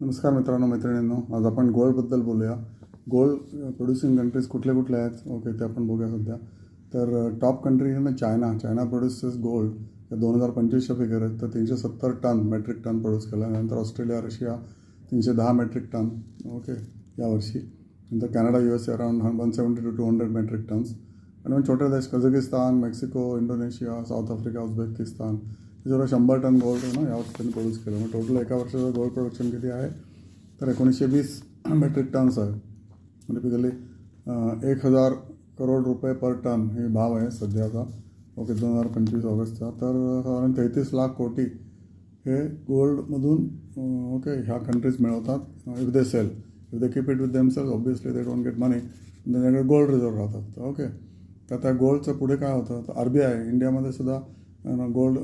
नमस्कार मित्रांनो मैत्रिणींनो. आज आपण गोल्डबद्दल बोलूया. गोल्ड प्रोड्युसिंग कंट्रीज कुठले कुठले आहेत? ओके ते आपण बघूया सध्या. तर टॉप कंट्री आहे ना चायना. चायना प्रोड्युसेस गोल्ड या दोन हजार पंचवीसच्या फिगर आहेत. तर तीनशे सत्तर टन मेट्रिक टन प्रोड्यूस केला. नंतर ऑस्ट्रेलिया रशिया तीनशे दहा मेट्रिक टन. ओके यावर्षी. नंतर Canada U S A around one seventy two two hundred metric tons आणि मग छोटे देश Kazakhstan Mexico Indonesia South Africa Uzbekistan. जवळ शंभर टन गोल्ड आहे ना यावर्षी त्यांनी प्रोड्यूस केलं. मग टोटल एका वर्षाचं गोल्ड प्रोडक्शन किती आहे? तर एकोणीसशे वीस मेट्रिक टन्स आहे. म्हणजे पिकली एक हजार करोड रुपये पर टन हे भाव आहे सध्याचा ओके दोन हजार पंचवीस ऑगस्टचा. तर साधारण तेहतीस लाख कोटी हे गोल्डमधून ओके ह्या कंट्रीज मिळवतात if they sell if they keep it with themselves obviously they don't get money त्यांच्याकडे गोल्ड रिझर्व राहतात. ओके तर त्या गोल्डचं पुढे काय होतं? तर आर बी आय इंडियामध्ये सुद्धा गोल्ड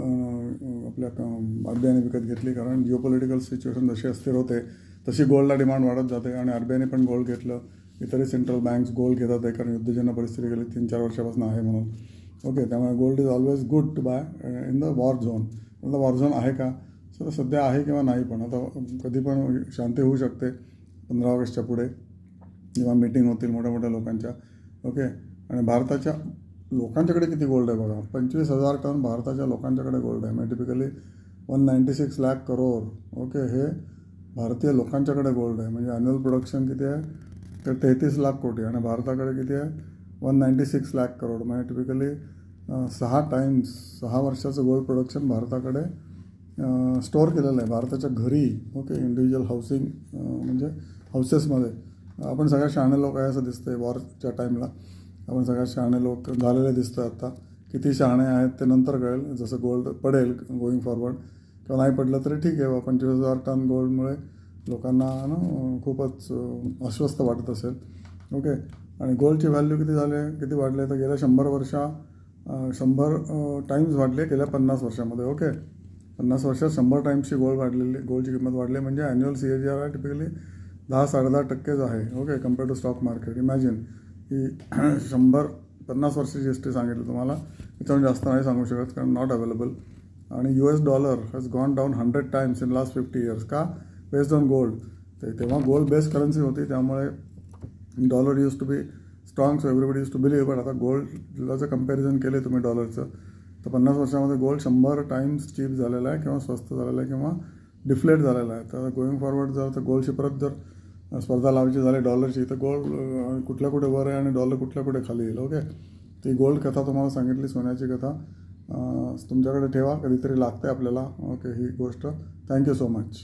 आपल्या आरबीआयने विकत घेतली. कारण जिओपॉलिटिकल सिच्युएशन जशी अस्थिर होते तशी गोल्डला डिमांड वाढत जाते. आणि आरबीआयने पण गोल्ड घेतलं. इतरही सेंट्रल बँक्स गोल्ड घेतात आहे कारण युद्धजन्य परिस्थिती गेली तीन चार वर्षापासून आहे म्हणून. ओके त्यामुळे gold is always good to buy in the war zone the war zone आहे का? सर सध्या आहे किंवा नाही पण आता कधी पण शांती होऊ शकते. पंधरा ऑगस्टच्या पुढे जेव्हा मीटिंग होतील मोठ्या मोठ्या लोकांच्या. ओके आणि भारताच्या लोकांच्याकडे किती गोल्ड आहे बघा? पंचवीस हजार टन भारताच्या लोकांच्याकडे गोल्ड आहे. म्हणजे typically one ninety six lakh crore okay हे भारतीय लोकांच्याकडे गोल्ड आहे. म्हणजे ॲन्युअल प्रोडक्शन किती आहे? तर तेहतीस लाख कोटी. आणि भारताकडे किती आहे? One ninety six lakh crore म्हणजे टिपिकली सहा टाईम्स सहा वर्षाचं गोल्ड प्रोडक्शन भारताकडे स्टोअर केलेलं आहे. भारताच्या घरी ओके इंडिव्हिज्युअल हाऊसिंग म्हणजे हाऊसेसमध्ये आपण सगळ्या शहाणे लोक आहे असं दिसतं आहे वॉरच्या टाईमला आपण सगळ्या शहाणे लोक झालेले दिसतो आता. किती शहाणे आहेत ते नंतर कळेल. जसं गोल्ड पडेल गोईंग फॉरवर्ड किंवा नाही पडलं तरी ठीक आहे. बा पंचवीस हजार टन गोल्डमुळे लोकांना ना खूपच अस्वस्थ वाटत असेल. ओके आणि गोल्डची व्हॅल्यू किती झाले? किती वाढले? तर गेल्या शंभर वर्षा शंभर टाईम्स वाढले गेल्या पन्नास वर्षामध्ये. ओके पन्नास वर्षात शंभर टाईम्सची गोल्ड वाढलेली गोल्डची किंमत वाढली म्हणजे annual C A G R आहे टिपिकली दहा साडेदहा टक्केच आहे. Okay compare to stock market imagine की शंभर पन्नास वर्षाची हिस्ट्री सांगितली तुम्हाला. याच्याहून जास्त नाही सांगू शकत कारण नॉट अवेलेबल आणि U S dollar has gone down hundred times in last fifty years का? बेस्ड ऑन गोल्ड ते तेव्हा गोल्ड बेस्ड करन्सी होती त्यामुळे dollar used to be strong so everybody used to believe पण आता गोल्डचं जर कंपॅरिझन केले तुम्ही डॉलरचं तर पन्नास वर्षामध्ये गोल्ड शंभर टाईम्स चीप झालेला आहे किंवा स्वस्त झालेला आहे किंवा डिफ्लेट झालेला आहे. तर गोईंग फॉरवर्ड जर तर गोल्डची परत जर स्पर्धा लावायची झाली डॉलरची तर गोल्ड कुठल्या कुठे वर आहे आणि डॉलर कुठल्या कुठे खाली येईल ओके ती गोल्ड कथा तुम्हाला सांगितली सोन्याची कथा. तुमच्याकडे ठेवा कधीतरी लागते आपल्याला ओके ही गोष्ट. Thank you so much